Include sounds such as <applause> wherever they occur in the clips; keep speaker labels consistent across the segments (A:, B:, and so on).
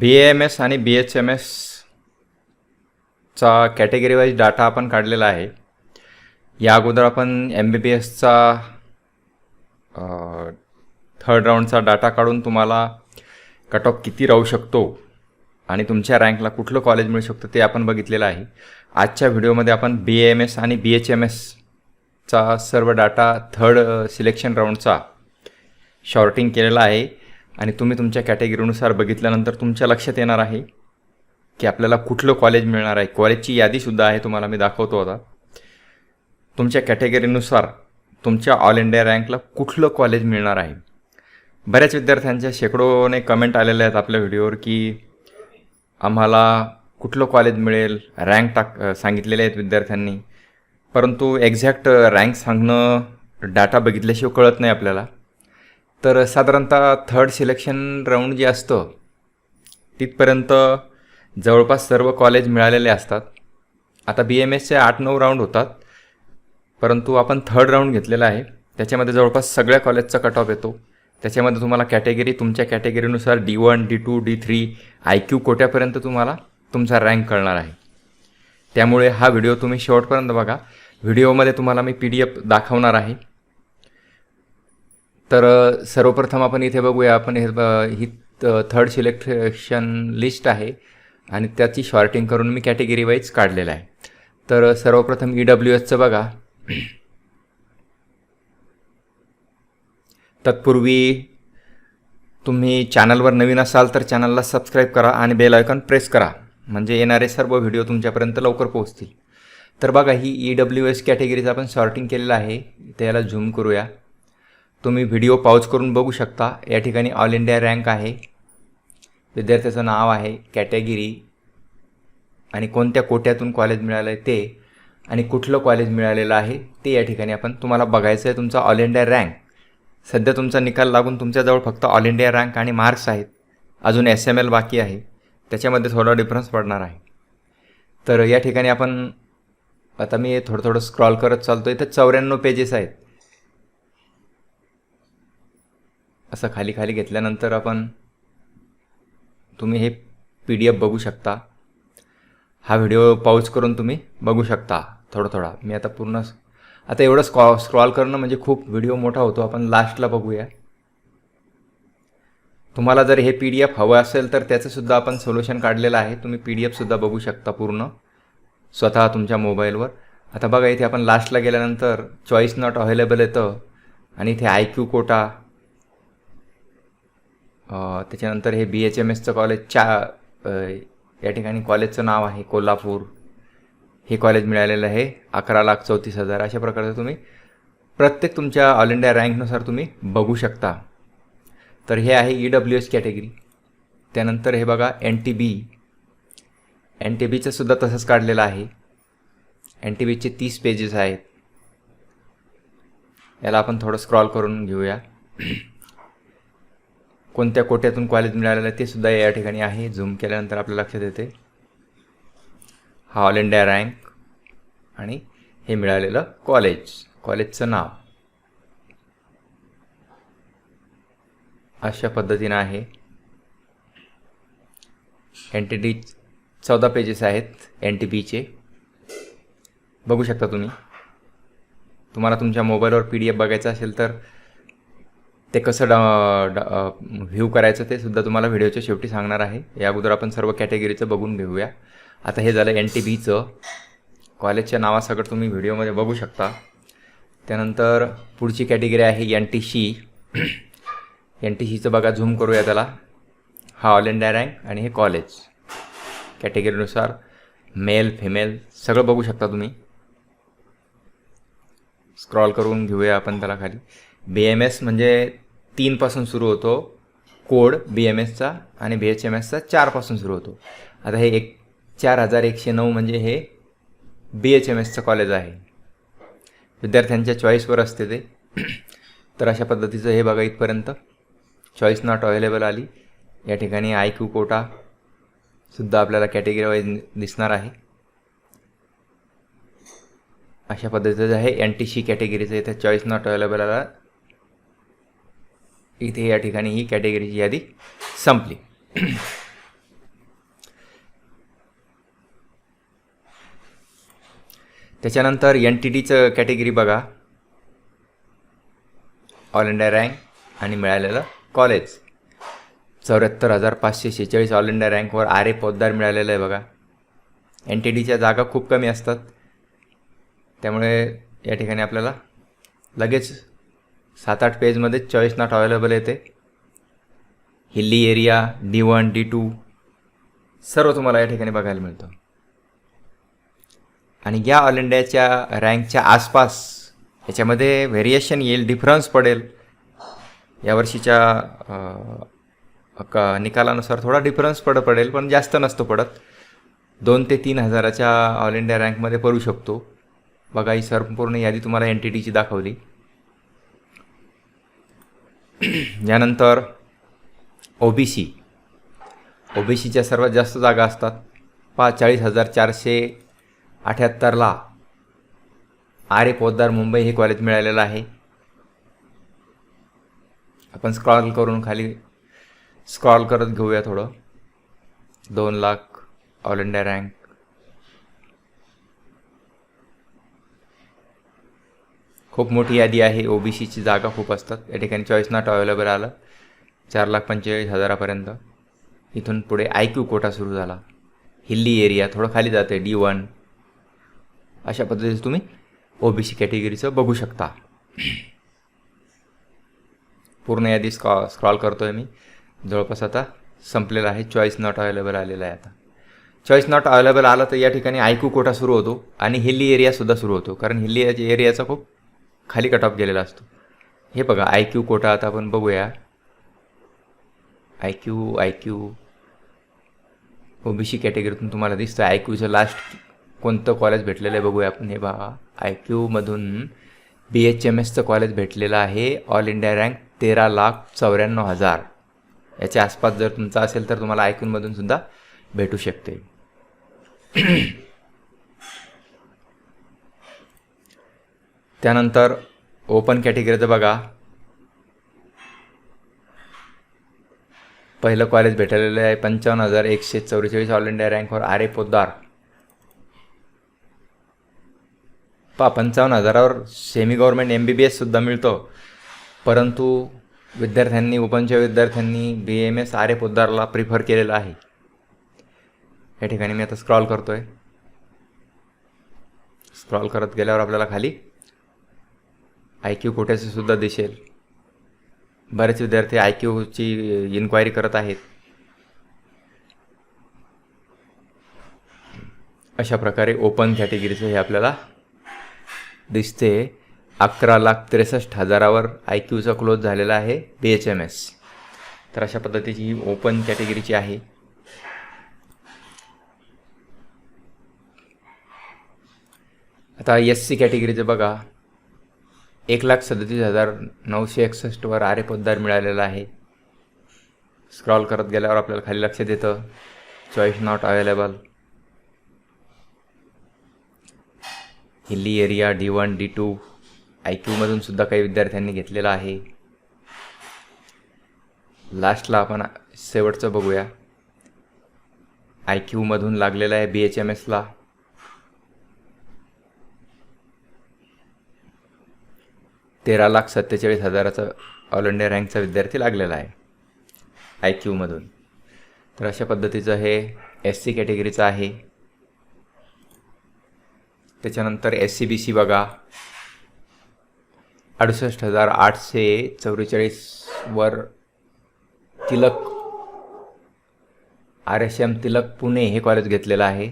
A: बी M S आणि B H M एसचा category wise data आपण काढलेला आहे. या अगोदर आपण एम बी बी एसचा थर्ड राऊंडचा डाटा काढून तुम्हाला कट ऑफ किती राहू शकतो आणि तुमच्या रँकला कुठलं कॉलेज मिळू शकतं ते आपण बघितलेलं आहे. आजच्या व्हिडिओमध्ये आपण बी एम एस आणि बी एच एम एसचा सर्व डाटा थर्ड सिलेक्शन राऊंडचा शॉर्टिंग केलेला आहे. आणि तुम्ही तुमच्या कॅटेगरीनुसार बघितल्यानंतर तुमच्या लक्षात येणार आहे की आपल्याला कुठलं कॉलेज मिळणार आहे. कॉलेजची यादीसुद्धा आहे तुम्हाला मी दाखवतो आता. तुमच्या कॅटेगरीनुसार तुमच्या ऑल इंडिया रँकला कुठलं कॉलेज मिळणार आहे? बऱ्याच विद्यार्थ्यांच्या शेकडोने कमेंट आलेल्या आहेत आपल्या व्हिडिओवर की आम्हाला कुठलं कॉलेज मिळेल? रँक टाक सांगितलेले आहेत विद्यार्थ्यांनी. परंतु एक्झॅक्ट रँक सांगणं डाटा बघितल्याशिवाय कळत नाही आपल्याला. तर साधारणतः थर्ड सिलेक्शन राऊंड जे असतं तिथपर्यंत जवळपास सर्व कॉलेज मिळालेले असतात. आता बी एम एसचे आठ नऊ राऊंड होतात परंतु आपण थर्ड राऊंड घेतलेला आहे. त्याच्यामध्ये जवळपास सगळ्या कॉलेजचा कट ऑफ येतो. त्याच्यामध्ये तुम्हाला कॅटेगरी तुमच्या कॅटेगरीनुसार D one D two D three I Q कोट्यापर्यंत तुम्हाला तुमचा रँक कळणार आहे. त्यामुळे हा व्हिडिओ तुम्ही शेवटपर्यंत बघा. व्हिडिओमध्ये तुम्हाला मी पी डी एफ दाखवणार आहे. तर सर्वप्रथम आपण इथे बघूया आपण हे ही थर्ड सिलेक्शन लिस्ट आहे आणि त्याची शॉर्टिंग करून मी कॅटेगरी वाईज काढलेलं आहे. तर सर्वप्रथम ई डब्ल्यू एसचं बघा. तत्पूर्वी तुम्ही चॅनलवर नवीन असाल तर चॅनलला सबस्क्राईब करा आणि बेल आयकॉन प्रेस करा. म्हणजे येणारे सर्व व्हिडिओ तुमच्यापर्यंत लवकर पोहोचतील. तर बघा ही ई डब्ल्यू एस कॅटेगरीचं आपण सॉर्टिंग केलेलं आहे. त्याला झूम करूया. तुम्ही व्हिडिओ पाऊज करून बघू शकता. या ठिकाणी ऑल इंडिया रँक आहे. विद्यार्थ्याचं नाव आहे कॅटेगरी. आणि कोणत्या कोट्यातून कॉलेज मिळालं आहे ते आणि कुठलं कॉलेज मिळालेलं आहे ते या ठिकाणी आपण तुम्हाला बघायचं आहे. तुमचा ऑल इंडिया रँक. सध्या तुमचा निकाल लागून तुमच्याजवळ फक्त ऑल इंडिया रँक आणि मार्क्स आहेत. अजून एस एम एल बाकी आहे. त्याच्यामध्ये थोडा डिफरन्स पडणार आहे. तर या ठिकाणी आपण आता मी थोडं थोडं स्क्रॉल करत चालतो आहे तर चौऱ्याण्णव पेजेस आहेत. असं खाली खाली घेतल्यानंतर आपण तुम्ही हे पी डी एफ बघू शकता. हा व्हिडिओ पाऊच करून तुम्ही बघू शकता थोडं थोडा. मी आता पूर्ण आता एवढं स्कॉ स्क्रॉल करणं म्हणजे खूप व्हिडिओ मोठा होतो. आपण लास्टला बघूया. तुम्हाला जर हे पी डी एफ हवं असेल तर त्याचंसुद्धा आपण सोल्युशन काढलेलं आहे. तुम्ही पी डी एफसुद्धा बघू शकता पूर्ण. स्वतः तुमच्या मोबाईलवर. आता बघा इथे आपण लास्टला गेल्यानंतर चॉईस नॉट अवेलेबल येतं. आणि इथे आय क्यू कोटा त्याच्यानंतर हे बी एच एम एसचं कॉलेज चा या ठिकाणी कॉलेजचं नाव आहे कोल्हापूर. हे कॉलेज मिळालेलं आहे अकरा लाख चौतीस हजार. अशा प्रकारचं तुम्ही प्रत्येक तुमच्या ऑल इंडिया रँकनुसार तुम्ही बघू शकता. तर हे आहे ई डब्ल्यू एस कॅटेगरी त्यानंतर हे बघा N T B N T बीचं सुद्धा तसंच काढलेलं आहे. एन टी बीचे तीस पेजेस आहेत. याला आपण थोडं स्क्रॉल करून घेऊया. कोणत्या कोट्यातून कॉलेज मिळालेलं आहे ते सुद्धा या ठिकाणी आहे. झूम केल्यानंतर आपल्या लक्षात येते. हा ऑल इंडिया रँक आणि हे मिळालेलं कॉलेज कॉलेजचं नाव. अशा पद्धतीनं आहे. एन टी डी चौदा पेजेस आहेत एन टी बीचे बघू शकता तुम्ही. तुम्हाला तुमच्या मोबाईलवर पी डी एफ बघायचं असेल तर ते कसं डा व्ह्यू करायचं ते सुद्धा तुम्हाला व्हिडिओच्या शेवटी सांगणार आहे. या अगोदर आपण सर्व कॅटेगरीचं बघून घेऊया. आता हे झालं एन टी बीचं. कॉलेजच्या नावासकट तुम्ही व्हिडिओमध्ये बघू शकता. त्यानंतर पुढची कॅटेगरी आहे N T C. <clears throat> N T सीचं बघा झूम करूया त्याला. हा ऑल इंडिया रँक आणि हे कॉलेज. कॅटेगरीनुसार मेल फिमेल सगळं बघू शकता तुम्ही. स्क्रॉल करून घेऊया आपण त्याला खाली. बी एम एस म्हणजे तीनपासून सुरू होतो. कोड बी एम एसचा आणि बी एच एम एसचा चारपासून सुरू होतो. आता हे एक चार हजार एकशे नऊ म्हणजे हे बी एच एम एसचं कॉलेज आहे. विद्यार्थ्यांच्या चॉईसवर असते ते. <clears throat> तर अशा पद्धतीचं हे बघा इथपर्यंत. चॉईस नॉट अवेलेबल आली. या ठिकाणी आय क्यू कोटा सुद्धा आपल्याला कॅटेगरी वाईज दिसणार आहे. अशा पद्धतीचं आहे एन टी सी कॅटेगरीचं इथे चॉईस नॉट अवेलेबल आला. इथे या ठिकाणी ही कॅटेगरीची यादी संपली. त्याच्यानंतर एन टी डीचं कॅटेगरी बघा. ऑल इंडिया रँक आणि मिळालेलं कॉलेज चौऱ्याहत्तर हजार पाचशे शेहेचाळीस ऑल इंडिया रँकवर आर ए पोद्दार मिळालेलं आहे बघा. एन टी डीच्या जागा खूप कमी असतात. त्यामुळे या ठिकाणी आपल्याला लगेच सात आठ पेजमध्ये चॉईस नॉट अवेलेबल येते. Hilly area D one D two सर्व तुम्हाला या ठिकाणी बघायला मिळतं. आणि या ऑल इंडियाच्या रँकच्या आसपास याच्यामध्ये व्हेरिएशन येईल डिफरन्स पडेल. यावर्षीच्या क निकालानुसार थोडा डिफरन्स पड पडेल पण जास्त नसतो पडत. दोन ते तीन हजाराच्या ऑल इंडिया रँकमध्ये पडू शकतो. बघा ही संपूर्ण यादी तुम्हाला एन टी टीची दाखवली. <clears throat> यानंतर ओ बी सी ओ बी सीच्या सर्वात जास्त जागा असतात पाच चाळीस हजार चारशे अठ्याहत्तरला आर ए पोद्दार मुंबई हे कॉलेज मिळालेलं आहे. आपण स्क्रॉल करून खाली स्क्रॉल करत घेऊया थोडं. दोन लाख ऑल इंडिया रँक खूप मोठी यादी आहे. ओ बी सीची जागा खूप असतात. या ठिकाणी चॉईस नॉट अवेलेबल आलं. चार लाख पंचेचाळीस हजारापर्यंत. इथून पुढे आय क्यू कोटा सुरू झाला. हिल्ली एरिया थोडं खाली जाते डी वन अशा पद्धतीचं तुम्ही ओ बी सी कॅटेगरीचं बघू शकता. पूर्ण यादी स्कॉ स्क्रॉल करतो आहे मी. जवळपास आता संपलेला आहे. चॉईस नॉट अवेलेबल आलेला आहे आता. चॉईस नॉट अवेलेबल आला तर या ठिकाणी आयकू कोटा सुरू होतो आणि हिल्ली एरियासुद्धा सुरू होतो. कारण हिल्ली एरियाचा खूप खाली कट ऑफ गेलेला असतो. हे बघा आय क्यू कोटा आता आपण बघूया. I Q I Q O B C कॅटेगरीतून तुम्हाला दिसतं आय क्यूचं लास्ट कोणतं कॉलेज भेटलेलं आहे बघूया आपण. हे बघा आय क्यूमधून बी एच एम एसचं कॉलेज भेटलेलं आहे. ऑल इंडिया रँक तेरा लाख चौऱ्याण्णव हजार. याच्या आसपास जर तुमचा असेल तर तुम्हाला आय क्यूमधून सुद्धा भेटू शकते. <clears throat> त्यानंतर ओपन कॅटेगरीचं बघा. पहिलं कॉलेज भेटलेलं आहे पंचावन्न हजार एकशे चौवेचाळीस ऑल इंडिया रँकवर आर ए पोद्दार. पा पंचावन्न हजारावर semi government M B B एससुद्धा मिळतो. परंतु विद्यार्थ्यांनी ओपनच्या विद्यार्थ्यांनी B M S R A पोद्दारला prefer केलेलं आहे. या ठिकाणी मी आता स्क्रॉल करतो आहे स्क्रॉल करत गेल्यावर आपल्याला खाली आय क्यू कोट्याचं सुद्धा दिसेल. बरेच विद्यार्थी आय क्यूची इन्क्वायरी करत आहेत. अशा प्रकारे ओपन कॅटेगरीचं हे आपल्याला दिसते. अकरा लाख त्रेसष्ट हजारावर आय क्यूचा क्लोज झालेला आहे बी एच एम एस तर अशा पद्धतीची ही ओपन कॅटेगरीची आहे. आता एस सी कॅटेगरीचं बघा. एक लाख सदतीस हजार नऊशे एकसष्टवर आरे पोद्दार मिळालेला आहे. स्क्रॉल करत गेल्यावर आपल्याला खाली लक्षात येतं. Choice not available hilly area D one D two I क्यूमधून सुद्धा काही विद्यार्थ्यांनी घेतलेला आहे. लास्टला आपण शेवटचं बघूया. आय क्यूमधून लागलेलं आहे बी एच एम एसला तेरा लाख सत्तेचाळीस हजाराचा ऑल इंडिया रँकचा विद्यार्थी लागलेला आहे. आय क्यूमधून तर अशा पद्धतीचं हे एस सी कॅटेगरीचं आहे. त्याच्यानंतर एस सी बी सी बघा. अडुसष्ट हजार आठशे चौवेचाळीसवर Tilak. R S M Tilak Pune हे कॉलेज घेतलेलं आहे.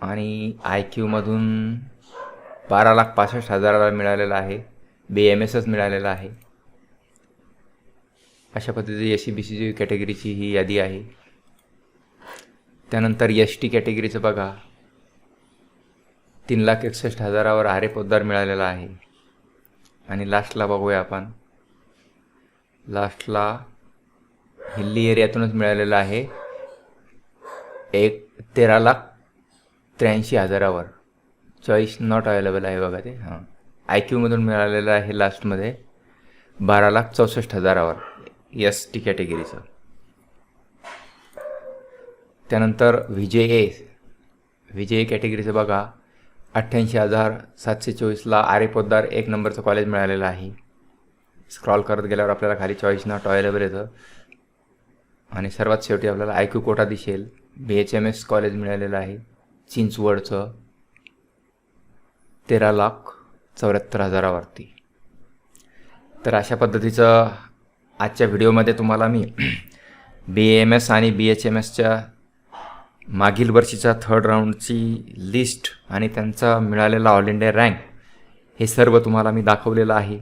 A: आणि आय क्यूमधून बारा लाख पासष्ट हजाराला मिळालेला आहे. बी एम एसच मिळालेला आहे. अशा पद्धतीची एस सी बी सीची कॅटेगरीची ही यादी आहे. त्यानंतर एस टी कॅटेगरीचं बघा. तीन लाख एकसष्ट हजारावर आरे पोद्दार मिळालेला आहे. आणि लास्टला बघूया आपण. लास्टला हिल्ली एरियातूनच मिळालेला आहे. एक तेरा लाख त्र्याऐंशी हजारावर. चॉईस नॉट अवेलेबल आहे बघा ते. हां. आय क्यूमधून मिळालेलं आहे लास्टमध्ये बारा लाख चौसष्ट हजारावर. एस टी कॅटेगरीचं त्यानंतर विजय ए विजय ए कॅटेगरीचं बघा. अठ्ठ्याऐंशी हजार सातशे चोवीसला आरे पोद्दार एक नंबरचं कॉलेज मिळालेलं आहे. स्क्रॉल करत गेल्यावर आपल्याला खाली चॉईस नॉट अवेलेबल येतं. आणि सर्वात शेवटी आपल्याला आय क्यू कोटा दिसेल. B H M S college मिळालेलं आहे. चिंचवडचं तेरा लाख चौऱ्याहत्तर हजारावरती. तर अशा पद्धतीचं आजच्या व्हिडिओमध्ये तुम्हाला मी बी एम एस आणि बी एच एम एसच्या मागील वर्षीच्या थर्ड राऊंडची लिस्ट आणि त्यांचा मिळालेला ऑल इंडिया रँक हे सर्व तुम्हाला मी दाखवलेलं आहे.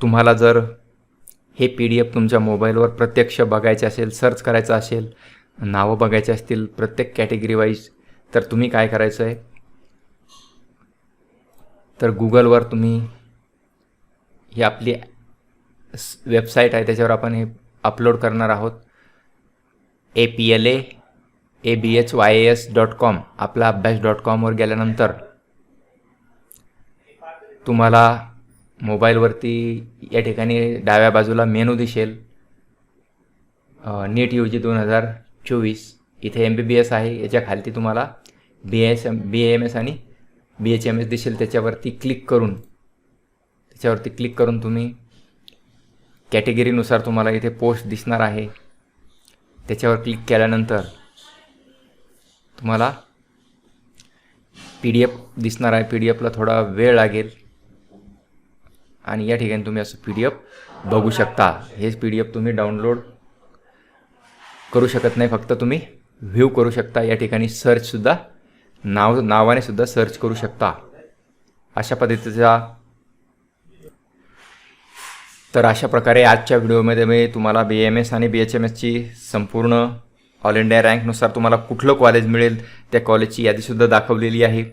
A: तुम्हाला जर हे पी डी एफ तुमच्या मोबाईलवर प्रत्यक्ष बघायचे असेल सर्च करायचं असेल नावं बघायचे असतील प्रत्येक कॅटेगरी वाईज तर तुम्ही काय करायचं आहे? तर गुगलवर तुम्ही ही आपली वेबसाईट आहे त्याच्यावर आपण हे अपलोड करणार आहोत. A P L A A B H Y S dot com Apla Abhyas dot कॉमवर गेल्यानंतर तुम्हाला मोबाईलवरती या ठिकाणी डाव्या बाजूला मेनू दिसेल. नीट यू जी दोन हजार चोवीस. इथे एम बी बी एस आहे याच्या खालती तुम्हाला B S M B M S आणि बी एच एम एस दिसेल त्याच्यावरती क्लिक करून. त्याच्यावरती क्लिक करून तुम्ही कॅटेगरीनुसार तुम्हाला इथे पोस्ट दिसणार आहे. त्याच्यावर क्लिक केल्यानंतर तुम्हाला पी डी एफ दिसणार आहे. पी डी एफला थोडा वेळ लागेल. आणि या ठिकाणी तुम्ही असं पी डी एफ बघू शकता. हेच पी डी एफ तुम्ही डाउनलोड करू शकत नाही. फक्त तुम्ही व्ह्यू करू शकता. या ठिकाणी सर्चसुद्धा नाव नावाने सुद्धा सर्च करू शकता. अशा पद्धतीचा तर अशा प्रकारे आजच्या व्हिडिओमध्ये मी तुम्हाला बी एम एस आणि बी एच एम एसची संपूर्ण ऑल इंडिया रँकनुसार तुम्हाला कुठलं कॉलेज मिळेल त्या कॉलेजची यादीसुद्धा दाखवलेली आहे.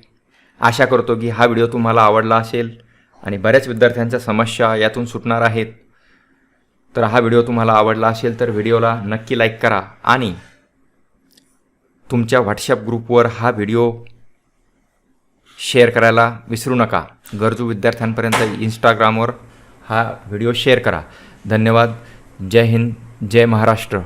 A: आशा करतो की हा व्हिडिओ तुम्हाला आवडला असेल आणि बऱ्याच विद्यार्थ्यांच्या समस्या यातून सुटणार आहेत. तर हा व्हिडिओ तुम्हाला आवडला असेल तर व्हिडिओला नक्की लाईक करा आणि तुमच्या व्हॉट्सॲप ग्रुपवर हा व्हिडिओ शेअर करायला विसरू नका. गरजू विद्यार्थ्यांपर्यंत इंस्टाग्रामवर हा व्हिडिओ शेअर करा. धन्यवाद. जय हिंद. जय महाराष्ट्र.